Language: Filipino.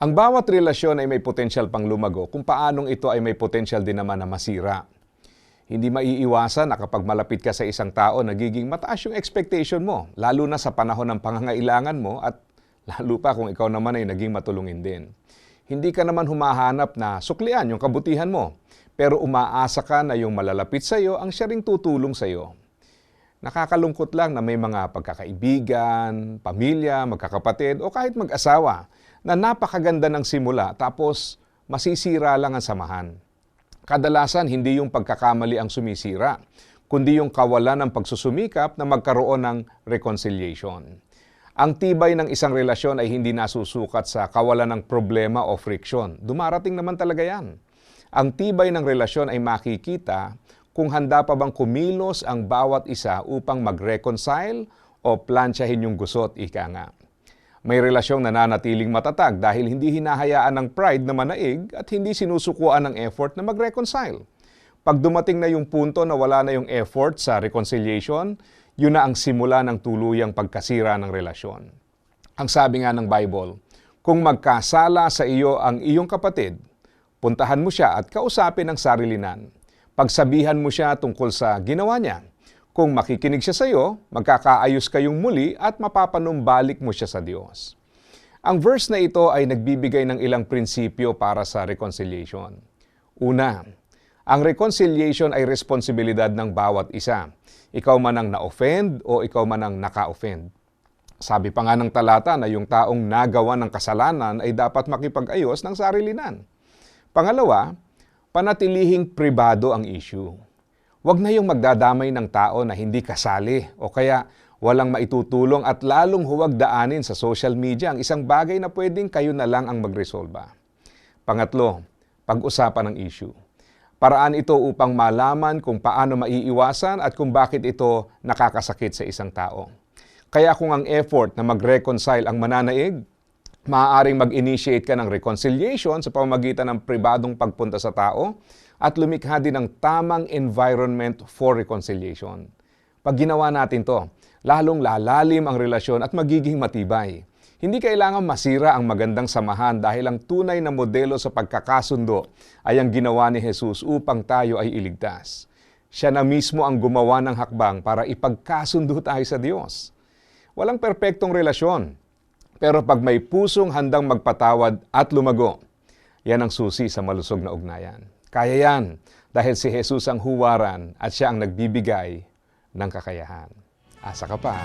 Ang bawat relasyon ay may potensyal pang lumago kung paanong ito ay may potensyal din naman na masira. Hindi maiiwasan na kapag malapit ka sa isang tao, nagiging mataas yung expectation mo, lalo na sa panahon ng pangangailangan mo at lalo pa kung ikaw naman ay naging matulungin din. Hindi ka naman humahanap na suklian yung kabutihan mo, pero umaasa ka na yung malalapit sa iyo ang siya ring tutulong sa iyo. Nakakalungkot lang na may mga pagkakaibigan, pamilya, magkakapatid o kahit mag-asawa na napakaganda ng simula tapos masisira lang ang samahan. Kadalasan hindi yung pagkakamali ang sumisira, kundi yung kawalan ng pagsusumikap na magkaroon ng reconciliation. Ang tibay ng isang relasyon ay hindi nasusukat sa kawalan ng problema o friction. Dumarating naman talaga yan. Ang tibay ng relasyon ay makikita kung handa pa bang kumilos ang bawat isa upang mag-reconcile o plansyahin yung gusot, ika nga. May relasyong nananatiling matatag dahil hindi hinahayaan ng pride na manaig at hindi sinusukuan ng effort na mag-reconcile. Pag dumating na yung punto na wala na yung effort sa reconciliation, yun na ang simula ng tuluyang pagkasira ng relasyon. Ang sabi nga ng Bible, kung magkasala sa iyo ang iyong kapatid, puntahan mo siya at kausapin ang sarilinan. Pagsabihan mo siya tungkol sa ginawa niya. Kung makikinig siya sa iyo, magkakaayos kayong muli at mapapanumbalik mo siya sa Diyos. Ang verse na ito ay nagbibigay ng ilang prinsipyo para sa reconciliation. Una, ang reconciliation ay responsibilidad ng bawat isa. Ikaw man ang na-offend o ikaw man ang naka-offend. Sabi pa nga ng talata na yung taong nagawa ng kasalanan ay dapat makipag-ayos ng sarilinan. Pangalawa, panatilihing pribado ang issue. Huwag na yung magdadamay ng tao na hindi kasali o kaya walang maitutulong at lalong huwag daanin sa social media ang isang bagay na pwedeng kayo na lang ang magresolba. Pangatlo, pag-usapan ng issue. Paraan ito upang malaman kung paano maiiwasan at kung bakit ito nakakasakit sa isang tao. Kaya kung ang effort na mag-reconcile ang mananaig, maaaring mag-initiate ka ng reconciliation sa pamamagitan ng pribadong pagpunta sa tao at lumikha din ng tamang environment for reconciliation. Pag ginawa natin to, lalong lalalim ang relasyon at magiging matibay. Hindi kailangan masira ang magandang samahan dahil ang tunay na modelo sa pagkakasundo ay ang ginawa ni Jesus upang tayo ay iligtas. Siya na mismo ang gumawa ng hakbang para ipagkasundo tayo sa Diyos. Walang perpektong relasyon, pero pag may pusong handang magpatawad at lumago, yan ang susi sa malusog na ugnayan. Kaya yan dahil si Jesus ang huwaran at siya ang nagbibigay ng kakayahan. Asa ka pa?